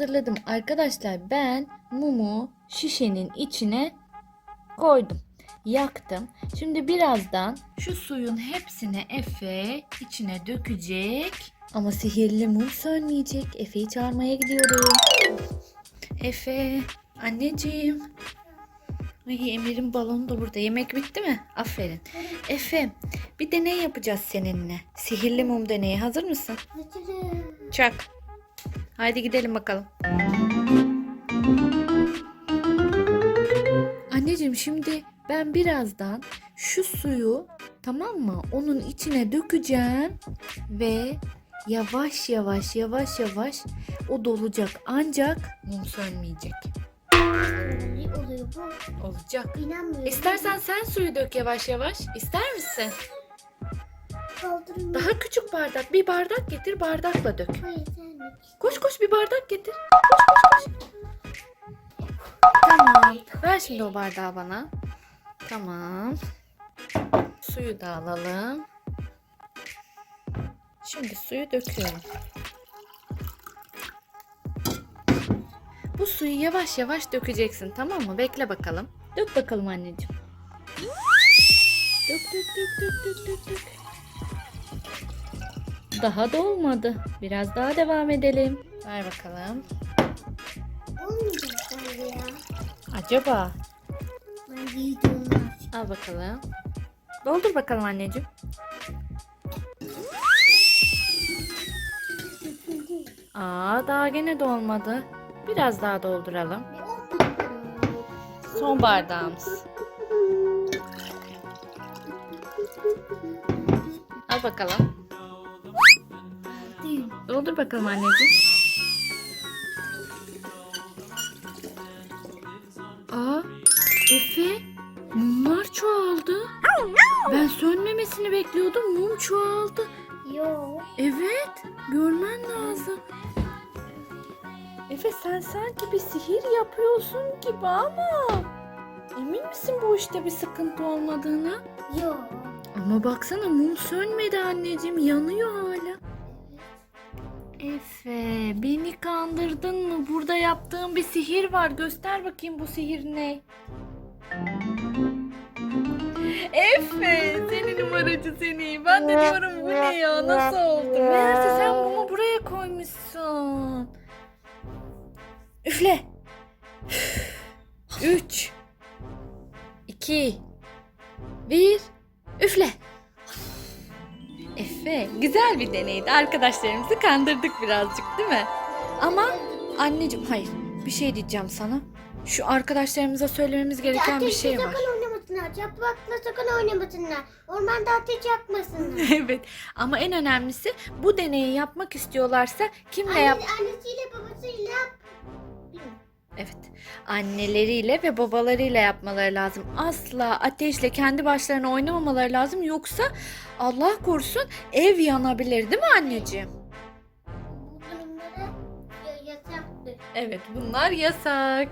hazırladım. Arkadaşlar ben mumu şişenin içine koydum. Yaktım. Şimdi birazdan şu suyun hepsini Efe içine dökecek. Ama sihirli mum sönmeyecek. Efe'yi çağırmaya gidiyorum. Efe, anneciğim. Ay Emir'in balonu da burada. Yemek bitti mi? Aferin. Efe, bir deney yapacağız seninle. Sihirli mum deneyi. Hazır mısın? Hazırım. Çak. Haydi gidelim bakalım. Anneciğim şimdi ben birazdan şu suyu tamam mı? Onun içine dökeceğim ve yavaş yavaş yavaş yavaş o dolacak ancak mum sönmeyecek. Ne oluyor bu? Olacak. İnanmıyorum. İstersen sen suyu dök yavaş yavaş. İster misin? Kaldırın. Daha küçük bardak. Bir bardak getir bardakla dök. Hayır sen Koş koş bir bardak getir. Koş koş koş. Tamam. Ver şimdi o bardağı bana. Tamam. Suyu da alalım. Şimdi suyu döküyorum. Bu suyu yavaş yavaş dökeceksin tamam mı? Bekle bakalım. Dök bakalım anneciğim. Dök dök dök dök dök dök dök. Daha da olmadı. Biraz daha devam edelim. Ver bakalım. Olmayacak bence ya. Acaba? Al bakalım. Doldur bakalım anneciğim. Aa daha gene dolmadı. Biraz daha dolduralım. Son bardağımız. Al bakalım. Doldur bakalım anneciğim. Aa, Efe, mumlar çoğaldı. Ben sönmemesini bekliyordum. Mum çoğaldı. Yo. Evet, görmen lazım. Efe sen sanki bir sihir yapıyorsun gibi ama emin misin bu işte bir sıkıntı olmadığını? Yo. Ama baksana mum sönmedi anneciğim yanıyor hala. Efe beni kandırdın mı? Burada yaptığım bir sihir var. Göster bakayım bu sihir ne? Efe seni numaracı seni. Ben de diyorum bu ne ya nasıl oldu? Meğerse sen mumu buraya koymuşsun. Üfle. Üç. iki, Bir. Üfle. Efe güzel bir deneydi. Arkadaşlarımızı kandırdık birazcık değil mi? Ama anneciğim hayır bir şey diyeceğim sana. Şu arkadaşlarımıza söylememiz gereken bir şey var. sakın oynamasınlar. Çaplakla sakın oynamasınlar. Ormanda ateş yakmasınlar. evet ama en önemlisi bu deneyi yapmak istiyorlarsa kimle Anne, yap? annesiyle babasıyla Evet. Anneleriyle ve babalarıyla yapmaları lazım. Asla ateşle kendi başlarına oynamamaları lazım. Yoksa Allah korusun ev yanabilir değil mi anneciğim? bu durumlara ya- yasaktır. Evet bunlar yasak.